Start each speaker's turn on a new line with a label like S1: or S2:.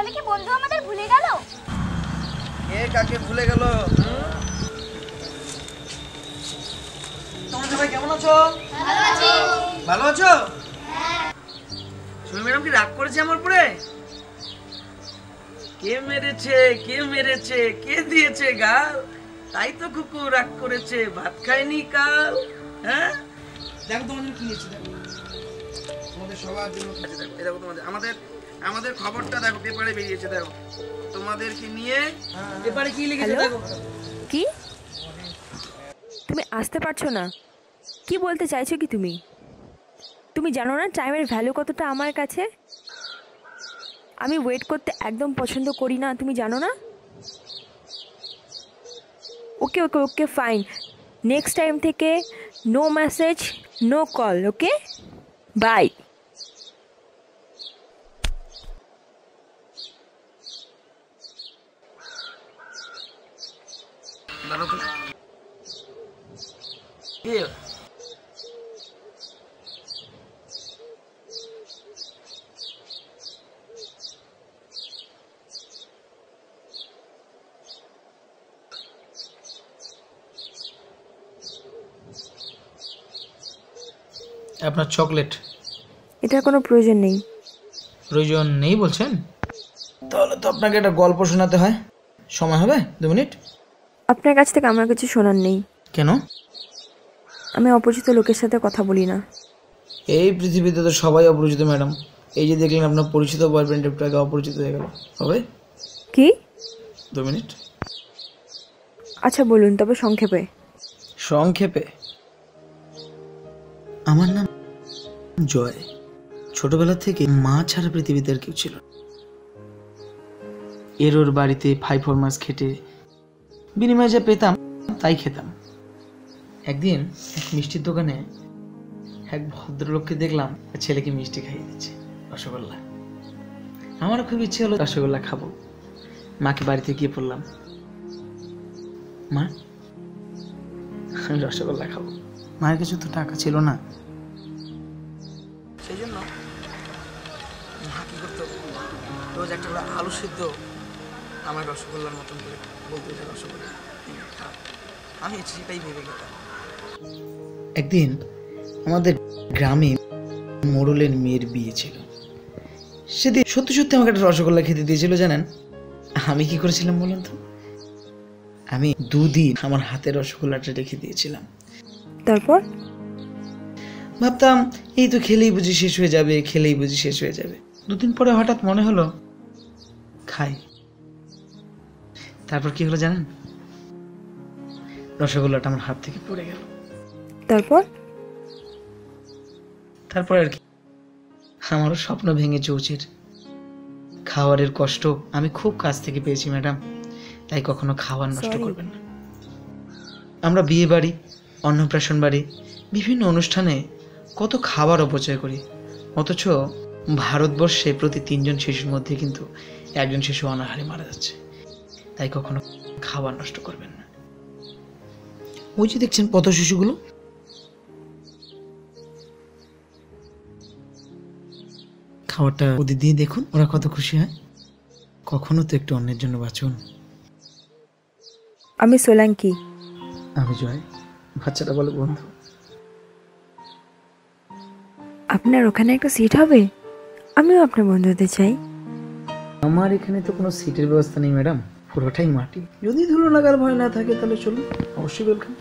S1: তাহলে কি বন্ধু আমাদের ভুলে গেল?
S2: কে কাকে ভুলে গেল? তোমরা সবাই কেমন আছো? ভালো আছি। ভালো আছো? সুমি ম্যাডাম কি রাগ করেছে আমার উপরে? কে মেরেছে কে মেরেছে কে দিয়েছে গাল? তাই তো কুকুর রাগ করেছে ভাত খায়নি কাল হ্যাঁ? দেখো তোমাদের কি নিয়েছে দেখো। তোমাদের সবার জন্য দেখো দেখো তোমাদের আমাদের আমাদের খবরটা দেখো পেপারে বেরিয়েছে দেখো। তোমাদেরকে নিয়ে পেপারে কি লিখেছে দেখো।
S3: কি? তুমি আসতে পারছ না? কি বলতে চাইছো কি তুমি? তুমি জানো না টাইমের ভ্যালু কতটা আমার কাছে? আমি ওয়েট করতে একদম পছন্দ করি না তুমি জানো না? Okay okay okay fine next time থেকে no message no call okay bye
S2: তো।
S4: আপনার চকলেট
S3: এটা কোনো প্রয়োজন নেই।
S4: প্রয়োজন নেই বলছেন? তাহলে তো আপনাকে একটা গল্প শোনাতে হয়। সময় হবে? দু মিনিট?
S3: আপনার কাছ থেকে আমার কিছু শোনার নেই।
S4: কেন?
S3: আমি অপরিচিত লোকের সাথে কথা বলি না।
S4: এই পৃথিবীতে তো সবাই অপরিচিত ম্যাডাম। এই যে দেখলেন আপনার পরিচিত বয়ফ্রেন্ড একটু অপরিচিত হয়ে গেল। হবে?
S3: কি?
S4: দু মিনিট।
S3: আচ্ছা বলুন তবে সংক্ষেপে।
S4: সংক্ষেপে? আমার নাম জয়। ছোটবেলা থেকে মা ছাড়া পৃথিবীতে আর কেউ ছিল এর ওর বাড়িতে ফাইভ ফোর মাস খেটে বিনিময়ে যা পেতাম, তাই খেতাম। একদিন এক মিষ্টির দোকানে এক ভদ্রলোককে দেখলাম ছেলেকে মিষ্টি খাইয়ে দিচ্ছে, রসগোল্লা। আমারও খুব ইচ্ছে হলো রসগোল্লা খাব। মাকে বাড়িতে গিয়ে পড়লাম মা, আমি রসগোল্লা খাব। মায়ের কাছে তো টাকা ছিল না।
S2: সেই জন্য মা কি করতো? রোজ একটা আলু সিদ্ধ আমার রসগোল্লার মতন করে বলতো যে রসগোল্লা। আমি সেটাই ভেবে গেলাম।
S4: একদিন আমাদের গ্রামে মোড়লের মেয়ের বিয়ে ছিল। সেদিন সত্যি সত্যি আমাকে একটা রসগোল্লা খেতে দিয়েছিল জানেন? আমি কি করেছিলাম বলুন তো? আমি দুদিন আমার হাতের রসগোল্লাটা রেখে দিয়েছিলাম।
S3: তারপর?
S4: ভাবতাম এই তো খেলেই বুঝি শেষ হয়ে যাবে খেলেই বুঝি শেষ হয়ে যাবে। দুদিন পরে হঠাৎ মনে হলো খাই। তারপর কি হলো জানেন? রসগোল্লাটা আমার হাত থেকে পড়ে গেল।
S3: তারপর?
S4: তারপর আর কি। আমারও স্বপ্ন ভেঙে চৌচির। খাওয়ারের কষ্ট আমি খুব কাছ থেকে পেয়েছি ম্যাডাম। তাই কখনো খাওয়ার নষ্ট করবেন না। আমরা বিয়ে বাড়ি অন্নপ্রাশন বাড়ি বিভিন্ন অনুষ্ঠানে কত খাবার অপচয় করি। অথচ ভারতবর্ষে প্রতি তিনজন শিশুর মধ্যে কিন্তু একজন শিশু অনাহারে মারা যাচ্ছে। তাই কখনো খাবার নষ্ট করবেন না। ওই যে দেখছেন পথ শিশুগুলো। খাবারটা ওদের দিয়ে দেখুন ওরা কত খুশি হয়। কখনো তো একটু অন্যের জন্য বাঁচুন।
S3: আমি সোলাঙ্কি।
S4: আমি জয় বাচ্চাটা বলে বন্ধু।
S3: আপনার ওখানে একটা সিট হবে? আমিও আপনার বন্ধু হতে চাই।
S4: আমার এখানে তো কোনো সিটের ব্যবস্থা নেই ম্যাডাম পুরোটাই মাটি। যদি ধুলো লাগার ভয় না থাকে তাহলে চলুন অবশ্যই ওয়েলকাম